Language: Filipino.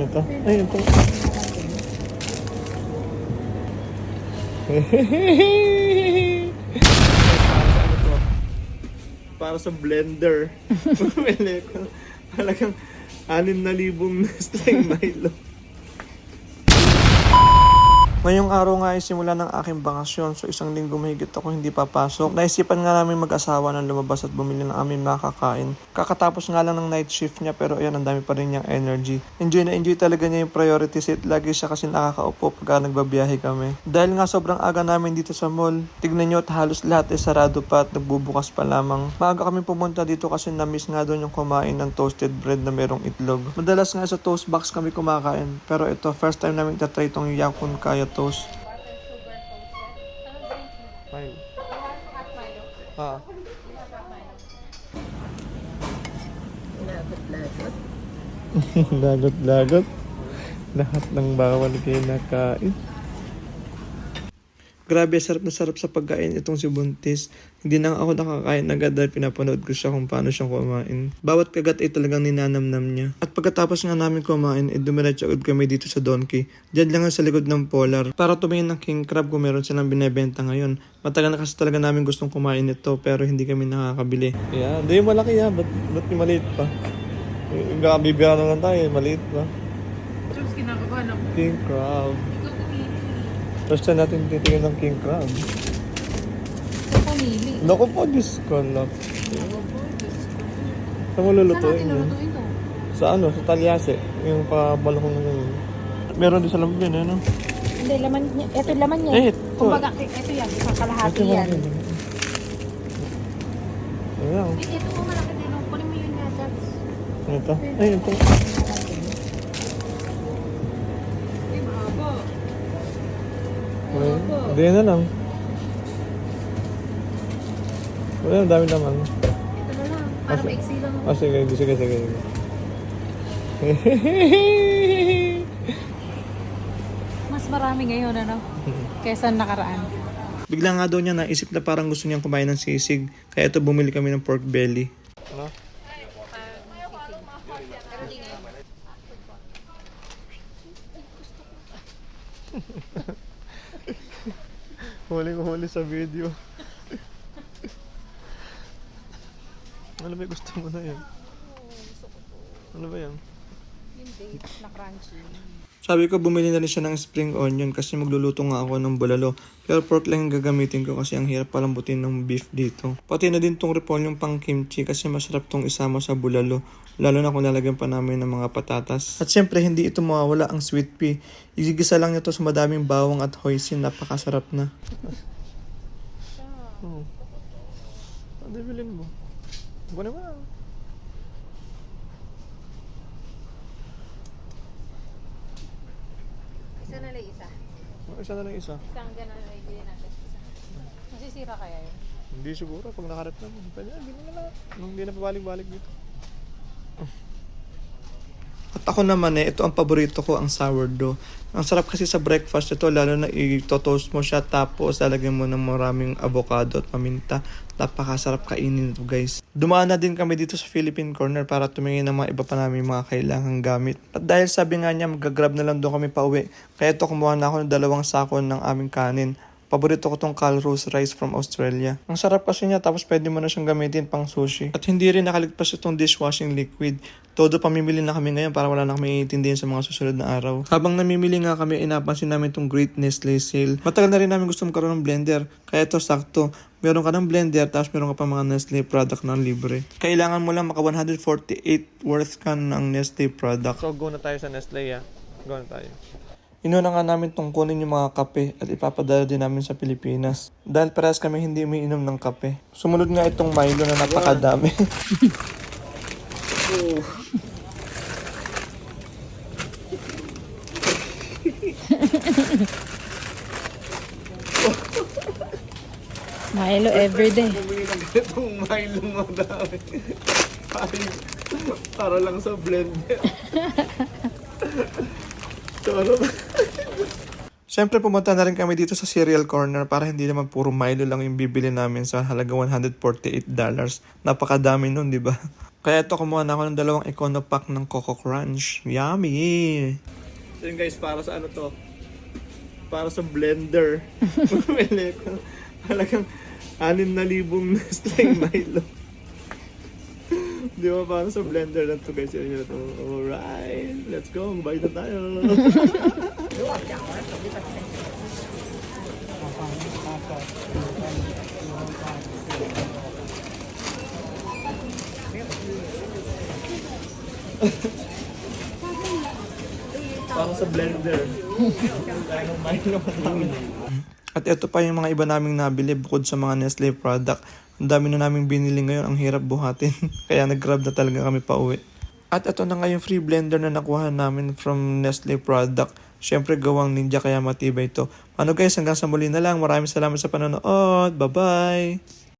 Ito. Ay, ito. Para sa blender. Bumili ko. Talagang 6,000 Nestle Milo. Ngayong araw nga ay simula ng aking bakasyon so isang linggo mahigit ako hindi papasok. Naisipan nga namin mag-asawa ng lumabas at bumili ng aming makakain. Kakatapos nga lang ng night shift niya pero ayan ang dami pa rin niyang energy. Enjoy na enjoy talaga niya yung priority seat. Lagi siya kasi nakakaupo pagka nagbabiyahe kami. Dahil nga sobrang aga namin dito sa mall, tignan niyo at halos lahat ay sarado pa at nagbubukas pa lamang. Maaga kami pumunta dito kasi na-miss nga doon yung kumain ng toasted bread na merong itlog. Madalas nga sa toast box kami kumakain pero ito first time namin tatry itong Yakun Kaya toast. Fine. Ah. Lagot-lagot. Lagot-lagot. Lahat ng bawal kinakain. Grabe, sarap na sarap sa pagkain itong si Buntis. Hindi na ako nakakain agad dahil pinapanood ko siya kung paano siyang kumain. Bawat kagat ay talagang ninanamnam niya. At pagkatapos nga namin kumain, eh, dumiretso agad kami dito sa Donkey. Diyan lang sa likod ng Polar. Para tumingin ng king crab kung meron silang binebenta ngayon. Matagal na kasi talaga namin gustong kumain nito pero hindi kami nakakabili. Yeah, hindi yung malaki yan. Ba't, ba't yung maliit pa? Bibira na lang tayo, maliit pa. Tapos kinakabahan ako. King crab. First time natin titingin ng king crab. Pumili. Naku po, Diyos ko ko. Saan mo lulutuin yun? Sa ano? Sa talyase. Yung pabalakong na yun. Meron din sa lambin, ano? Hindi, laman niya. Ito laman niya. Eh, ito. Kumbaga, ito yan. Isang kalahati Ito, yan. Ayan. Eh, Ito mo malaki din. Kunin mo yun nga. Ito. Ay, ito. Hindi na lang. Wala, ang dami naman. Ito na lang. Para Asa- maiksi lang. Ah, sige, sige, sige. sige. Mas marami ngayon, ano? Kaysa nakaraan. Bigla nga daw niya naisip na parang gusto niyang kumain ng sisig. Kaya ito bumili kami ng pork belly. Ano? huli ko huli sa video. ano ba gusto mo na yan? Ano ba yan? Yung date na crunchy. Sabi ko bumili na rin siya ng spring onion kasi magluluto nga ako ng bulalo. Pero pork lang yung gagamitin ko kasi ang hirap palambutin ng beef dito. Pati na din tong repolyo pang kimchi kasi masarap tong isama sa bulalo. Lalo na kung lalagyan pa namin ng mga patatas. At syempre hindi ito mawawala ang sweet pea. Igigisa lang ito sa madaming bawang at hoisin. Napakasarap na. Oh. Ano bilhin mo? Buwan naman. Isa na lang isa. Isa na lang isa. Isang ganun na ibili natin. Isa. Masisira kaya yun? Hindi siguro pag nakarep na. Pwede na, bilhin na. Nung hindi na pabalik-balik dito. At ako naman eh, ito ang paborito ko, ang sourdough. Ang sarap kasi sa breakfast ito, lalo na i-toast mo siya tapos lalagyan mo ng maraming avocado at paminta. Napakasarap kainin ito guys. Dumaan na din kami dito sa Philippine Corner para tumingin ng mga iba pa namin mga kailangang gamit. At dahil sabi nga niya, magagrab na lang doon kami pauwi. Kaya ito kumuha na ako ng dalawang sako ng aming kanin. Paborito ko tong Calrose rice from Australia. Ang sarap kasi niya tapos pwede mo na siyang gamitin pang sushi. At hindi rin nakaligtas itong dishwashing liquid. Todo pamimili na kami ngayon para wala na kami iintindihan sa mga susunod na araw. Habang namimili nga kami, inapansin namin itong Great Nestle Sale. Matagal na rin namin gusto magkaroon ng blender. Kaya ito sakto. Meron ka ng blender tapos meron ka pa mga Nestle product na libre. Kailangan mo lang maka 148 worth ka ng Nestle product. So go na tayo sa Nestle ya. Go na tayo. Inuna nga namin tong kunin yung mga kape at ipapadala din namin sa Pilipinas. Dahil parehas kami hindi umiinom ng kape. Sumunod nga itong Milo na napakadami. Milo everyday. itong Milo madami. para lang sa blender. Charot. Siyempre pumunta na rin kami dito sa cereal corner para hindi naman puro Milo lang yung bibili namin sa halaga $148. Napakadami nun, di ba? Kaya ito, kumuha na ako ng dalawang Econo Pack ng Coco Crunch. Yummy! So yun guys, para sa ano to? Para sa blender. Bumili ko. Talagang 6,000 Nestle Milo. Di ba para sa blender lang to guys. Yun yun to. Alright, let's go. Magbayad na tayo. para sa blender. At ito pa yung mga iba naming nabili bukod sa mga Nestle product. Ang dami na naming binili ngayon, ang hirap buhatin. Kaya nag-grab na talaga kami pa uwi. At ito na nga yung free blender na nakuha namin from Nestle product. Siyempre gawang ninja kaya matibay ito. Ano guys, hanggang sa muli na lang. Maraming salamat sa panonood. Bye-bye!